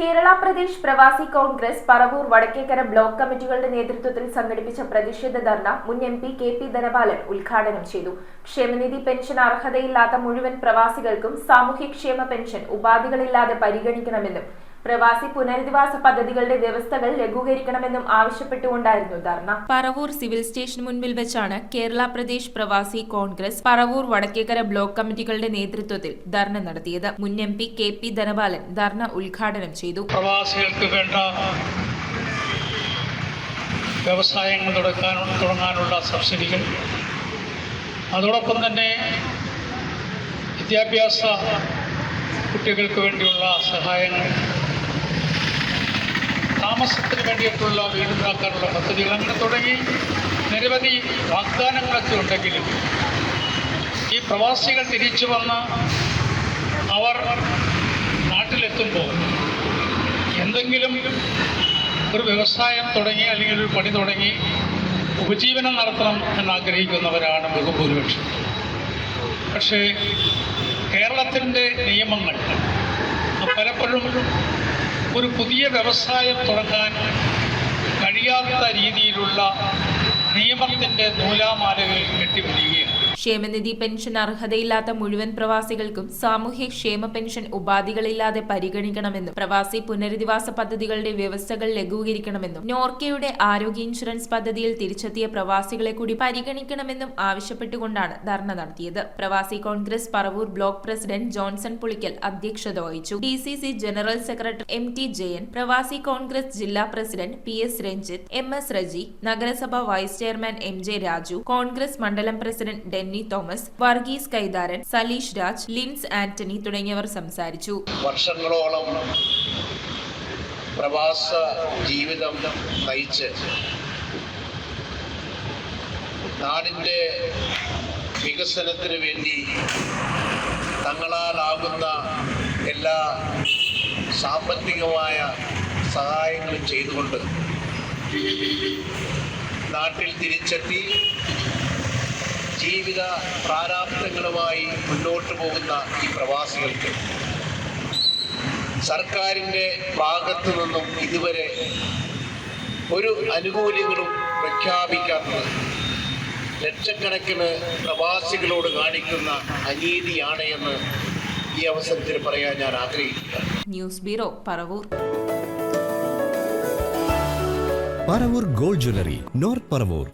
Kerala Pradesh Pravasi Congress Paravur Vadakkekara block കമ്മിറ്റികളുടെ നേതൃത്വത്തിൽ സംഘടിപ്പിച്ച പ്രതിഷേധ ധർണ മുൻ M P K P Dhanapalan ഉദ്ഘാടനം ചെയ്തു. ക്ഷേമനിധി പെൻഷൻ അർഹതയില്ലാത്ത മുഴുവൻ പ്രവാസികൾക്കും സാമൂഹ്യക്ഷേമ പെൻഷൻ ഉപാധികളില്ലാതെ പരിഗണിക്കണമെന്നും പ്രവാസി പുനരധിവാസ പദ്ധതികളുടെ വ്യവസ്ഥകൾ ലഘൂകരിക്കണമെന്നും ആവശ്യപ്പെട്ടുകൊണ്ടായിരുന്നു ധർണ. പറവൂർ സിവിൽ സ്റ്റേഷൻ മുൻപിൽ വെച്ചാണ് കേരള പ്രദേശ് പ്രവാസി കോൺഗ്രസ് പറവൂർ വടക്കേക്കര ബ്ലോക്ക് കമ്മിറ്റികളുടെ നേതൃത്വത്തിൽ ധർണ നടത്തിയത്. മുൻ M P K P Dhanapalan ധർണ ഉദ്ഘാടനം ചെയ്തു. പ്രവാസികൾക്ക് വേണ്ട വ്യവസായങ്ങൾ തുടങ്ങാൻ തുടങ്ങാനുള്ള സബ്സിഡികൾ. അതോടൊപ്പം തന്നെ വിദ്യാഭ്യാസ കുട്ടികൾക്ക് വേണ്ടിയുള്ള സഹായങ്ങൾ. താമസത്തിന് വേണ്ടിയിട്ടുള്ള വീടുണ്ടാക്കാനുള്ള പദ്ധതികൾ അങ്ങനെ തുടങ്ങി നിരവധി വാഗ്ദാനങ്ങളൊക്കെ ഉണ്ടെങ്കിലും ഈ പ്രവാസികൾ തിരിച്ചു വന്ന അവർ നാട്ടിലെത്തുമ്പോൾ എന്തെങ്കിലും ഒരു വ്യവസായം തുടങ്ങി അല്ലെങ്കിൽ ഒരു പണി തുടങ്ങി ഉപജീവനം നടത്തണം എന്നാഗ്രഹിക്കുന്നവരാണ് ബഹുഭൂരിപക്ഷം പക്ഷേ കേരളത്തിന്റെ നിയമങ്ങൾ പലപ്പോഴും ഒരു പുതിയ വ്യവസായം തുടങ്ങാൻ കഴിയാത്ത രീതിയിലുള്ള നിയമത്തിന്റെ നൂലാമാലകൾ കെട്ടിവരികയാണ് ക്ഷേമനിധി പെൻഷൻ അർഹതയില്ലാത്ത മുഴുവൻ പ്രവാസികൾക്കും സാമൂഹ്യ ക്ഷേമ പെൻഷൻ ഉപാധികളില്ലാതെ പരിഗണിക്കണമെന്നും പ്രവാസി പുനരധിവാസ പദ്ധതികളുടെ വ്യവസ്ഥകൾ ലഘൂകരിക്കണമെന്നും നോർക്കയുടെ ആരോഗ്യ ഇൻഷുറൻസ് പദ്ധതിയിൽ തിരിച്ചെത്തിയ പ്രവാസികളെ കൂടി പരിഗണിക്കണമെന്നും ആവശ്യപ്പെട്ടുകൊണ്ടാണ് ധർണ നടത്തിയത്. പ്രവാസി Congress Paravur block president Johnson Pulickal അധ്യക്ഷത വഹിച്ചു. D C C general secretary M T Jayan പ്രവാസി കോൺഗ്രസ് ജില്ലാ president P S Ranjith M S Reji നഗരസഭ vice chairman M J Raju Congress മണ്ഡലം president Denny Thomas Varghese Kaitharan Saleesh Raj Lins Antony തുടങ്ങിയവർ സംസാരിച്ചു. വർഷങ്ങളോളം പ്രവാസ ജീവിതം നയിച്ച് നാടിന്റെ വികസനത്തിന് വേണ്ടി തങ്ങളാലാകുന്ന എല്ലാ സാമ്പത്തികമായ സഹായങ്ങളും ചെയ്തുകൊണ്ട് നാട്ടിൽ തിരിച്ചെത്തി ജീവിത പ്രാരാബ്ദങ്ങളുമായി മുന്നോട്ട് പോകുന്ന ഈ പ്രവാസികൾക്ക് സർക്കാരിന്റെ ഭാഗത്തു നിന്നും ഇതുവരെ ഒരു ആനുകൂല്യങ്ങളും പ്രഖ്യാപിക്കാത്തത് ലക്ഷക്കണക്കിന് പ്രവാസികളോട് കാണിക്കുന്ന അനീതിയാണ് എന്ന് ഈ അവസരത്തിൽ പറയാൻ ഞാൻ ആഗ്രഹിക്കുകയാണ്. News bureau Paravur. Paravur gold jewellery North Paravur.